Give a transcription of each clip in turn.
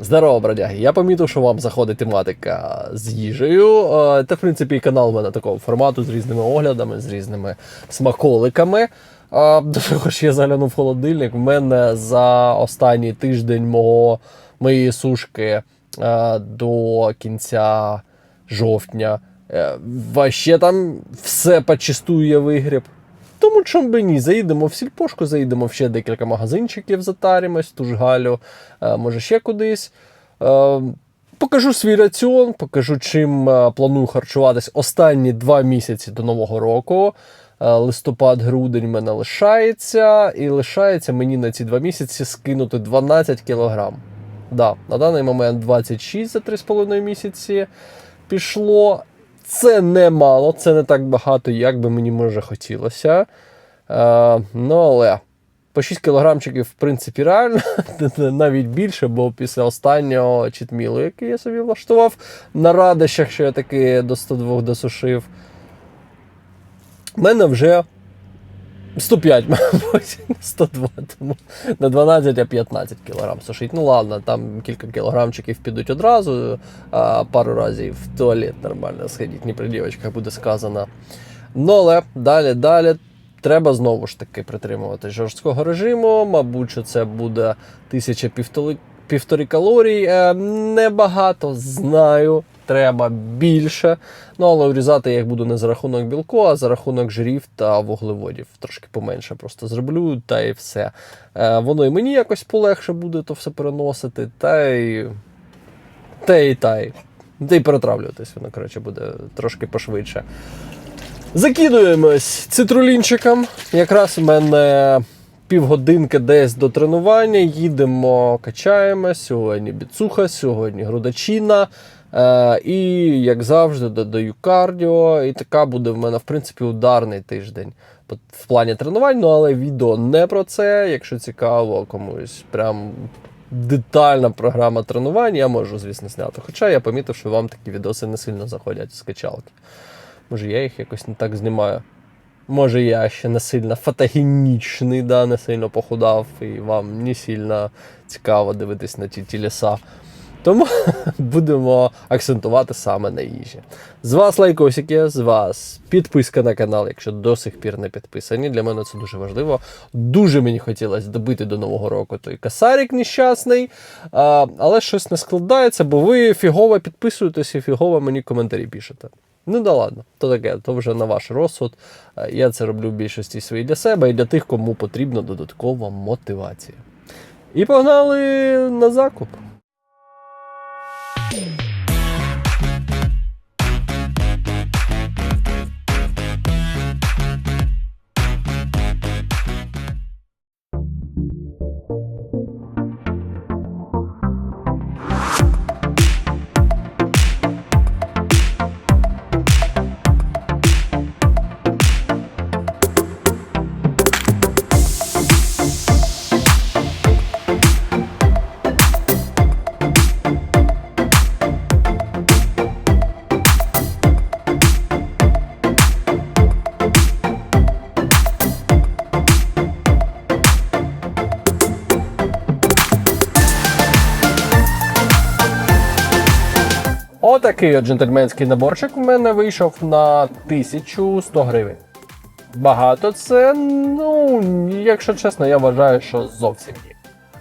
Здорово, бродяги! Я помітив, що вам заходить тематика з їжею. Е, Та, в принципі, і канал у мене такого формату з різними оглядами, з різними смаколиками. А, До того ж, я заглянув в холодильник. В мене за останній тиждень мого, моєї сушки е, до кінця жовтня. е, Вообще там все почистую я вигріб. Тому чому би ні, заїдемо в сільпошку, заїдемо в ще декілька магазинчиків, затаримось, в ту ж Галю, е, може ще кудись. Е, Покажу свій раціон, покажу, чим е, планую харчуватись останні два місяці до Нового року. Листопад-грудень мене лишається, і лишається мені на ці два місяці скинути 12 кілограм. Да, на даний момент 26 за 3,5 місяці пішло. Це не мало, це не так багато, як би мені може хотілося. Е, ну, але по 6 кілограмчиків, в принципі, реально, навіть більше, бо після останнього читмілу, який я собі влаштував на радощах, що я таки до 102 досушив, в мене вже 105, мабуть, 102, тому на 12, а 15 кілограм сушить. Ну ладно, там кілька кілограмчиків підуть одразу, а пару разів в туалет нормально сходіть, не при дівчинках буде сказано. Ну, але далі, далі. Треба знову ж таки притримувати жорсткого режиму. Мабуть, що це буде тисяча півтори, півтори калорій. Е, небагато знаю. Треба більше. Ну, але врізати я їх буду не за рахунок білку, а за рахунок жирів та вуглеводів. Трошки поменше просто зроблю, та і все. Е, воно і мені якось полегше буде то все переносити, та й. Та й та й. Та й перетравлюватись, воно, коротше, буде трошки пошвидше. Закидуємось цитрулінчиком. Якраз у мене півгодинки десь до тренування. Їдемо, качаємось. Сьогодні біцуха, сьогодні грудачина. Е, і, як завжди, додаю кардіо. І така буде в мене, в принципі, ударний тиждень в плані тренувань. Ну, але відео не про це. Якщо цікаво, комусь прям детальна програма тренувань, я можу, звісно, зняти. Хоча я помітив, що вам такі відоси не сильно заходять з качалки. Може, я їх якось не так знімаю. Може, я ще не сильно фотогенічний, да, не сильно похудав, і вам не сильно цікаво дивитись на ті тілеса. Тому будемо акцентувати саме на їжі. З вас лайкосики, з вас підписка на канал, якщо до сих пір не підписані. Для мене це дуже важливо. Дуже мені хотілося добити до Нового року той касарик нещасний, а, але щось не складається, бо ви фігово підписуєтесь і фігово мені коментарі пишете. Ну да ладно, то таке, то вже на ваш розсуд. Я це роблю в більшості своїй для себе і для тих, кому потрібна додаткова мотивація. І погнали на закуп. Thank you. Отакий от джентльменський наборчик у мене вийшов на 1100 гривень. Багато це, ну, якщо чесно, я вважаю, що зовсім ні.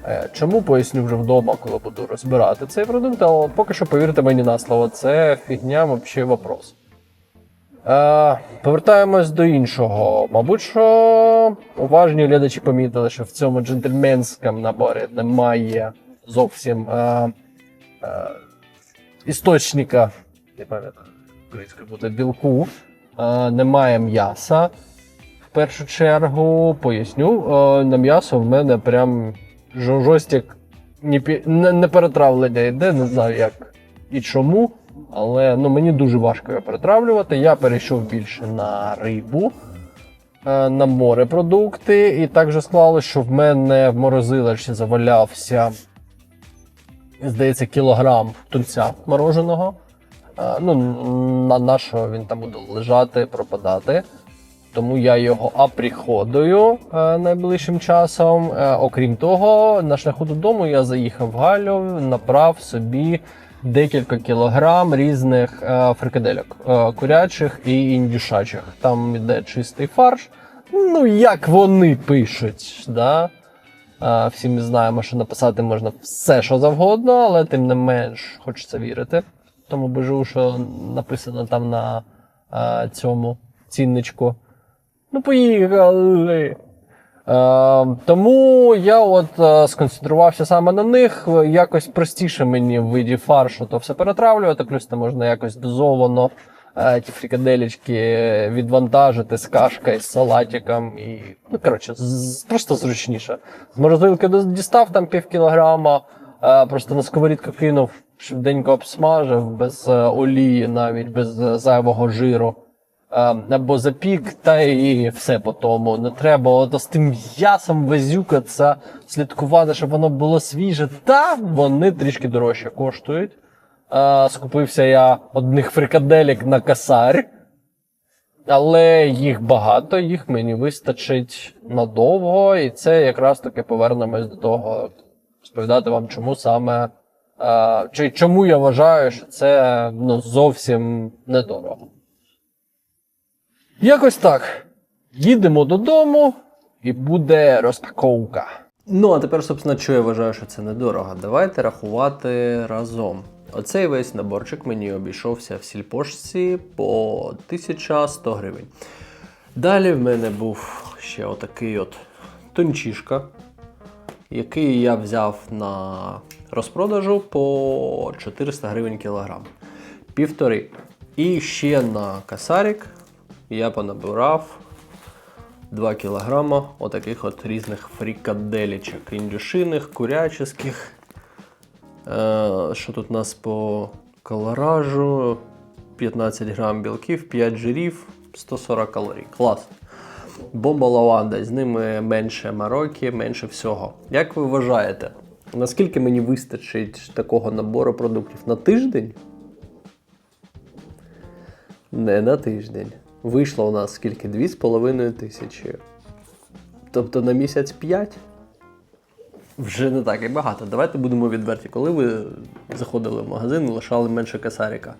Е, Чому поясню вже вдома, коли буду розбирати цей продукт, але поки що повірте мені на слово, це фігня взагалі вопрос. Е, повертаємось до іншого. Мабуть, що уважні глядачі помітили, що в цьому джентльменському наборі немає зовсім е, е, істочника, не буде білку, немає м'яса. В першу чергу поясню, на м'ясо в мене прям жо- жостик не, перетравлення йде, не знаю як і чому. Але ну, мені дуже важко його перетравлювати. Я перейшов більше на рибу, на морепродукти. І так же склалося, що в мене в морозилищі завалявся, здається, кілограм тунця мороженого. Е, Ну, на, на що він там буде лежати, пропадати. тому я його априходую е, найближчим часом. Е, окрім того, на шляху додому я заїхав в Галю, направ собі декілька кілограм різних фрикадельок, курячих і індюшачих. Там іде чистий фарш. Ну, як вони пишуть, да? Всі ми знаємо, що написати можна все, що завгодно, але тим не менш хочеться вірити. Тому бежу, що написано там на е, цьому цінничку. Ну, поїхали. Е, тому я от е, сконцентрувався саме на них. Якось простіше мені в виді фаршу то все перетравлювати, плюс там можна якось дозовано ті фрикаделечки відвантажити з кашкою, з салатиком і. Ну, коротше, з- просто зручніше. З морозилки дістав там пів кілограма, е, просто на сковорідку кинув, швиденько обсмажив, без е, олії, навіть без е, зайвого жиру. Е, або запік, та і все по тому. Не треба ото з тим м'ясом везюкатися, слідкувати, щоб воно було свіже. Та вони трішки дорожче коштують. Е, скупився я одних фрикаделек на касарь. Але їх багато, їх мені вистачить надовго, і це якраз таки повернемось до того, розповідати вам, чому саме. Е, чи чому я вважаю, що це ну, зовсім недорого. Якось так. Їдемо додому, і буде розпаковка. Ну, а тепер, собственно, що я вважаю, що це недорого. Давайте рахувати разом. Оцей весь наборчик мені обійшовся в сільпошці по 1100 гривень. Далі в мене був ще отакий от тончишка, який я взяв на розпродажу по 400 гривень кілограм. Півтори. І ще на касарик я понабирав 2 кілограма отаких от різних фрікаделічок. Індюшиних, курячих. Е, що тут у нас по колоражу? 15 грам білків, 5 жирів, 140 калорій. Клас. Бомба лаванда, з ними менше мароки, менше всього. Як ви вважаєте, наскільки мені вистачить такого набору продуктів? На тиждень? Не на тиждень. Вийшло у нас скільки? 2,5 тисячі. Тобто на місяць 5? Вже не так і багато. Давайте будемо відверті. Коли ви заходили в магазин лишали менше касаріка,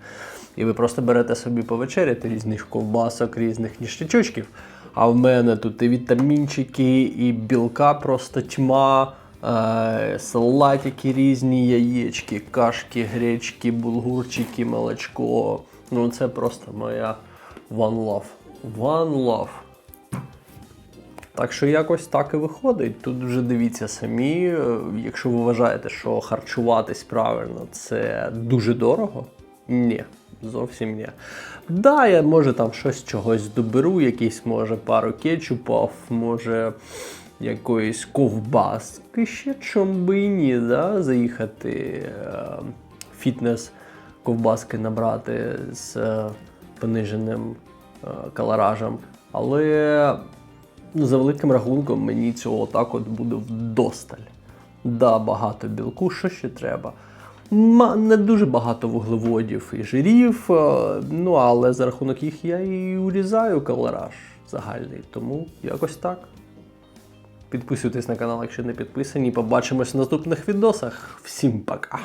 і ви просто берете собі повечеряти різних ковбасок, різних ніштячочків. А в мене тут і вітамінчики, і білка просто тьма, е, салатики різні, яєчки, кашки, гречки, булгурчики, молочко. Ну це просто моя one love. One love. Так що якось так і виходить. Тут вже дивіться самі. е, Якщо ви вважаєте, що харчуватись правильно це дуже дорого, ні, зовсім ні. Да, я може там щось чогось доберу, якийсь може пару кетчупів, може якоїсь ковбаски, ще чом би і ні, да? заїхати е, фітнес ковбаски набрати з е, пониженим калоражем. Але за великим рахунком мені цього так от буде вдосталь. Да, багато білку, що ще треба. Не дуже багато вуглеводів і жирів, е, ну але за рахунок їх я і урізаю калораж загальний. Тому якось так. Підписуйтесь на канал, якщо не підписані. Побачимось в наступних відосах. Всім пока!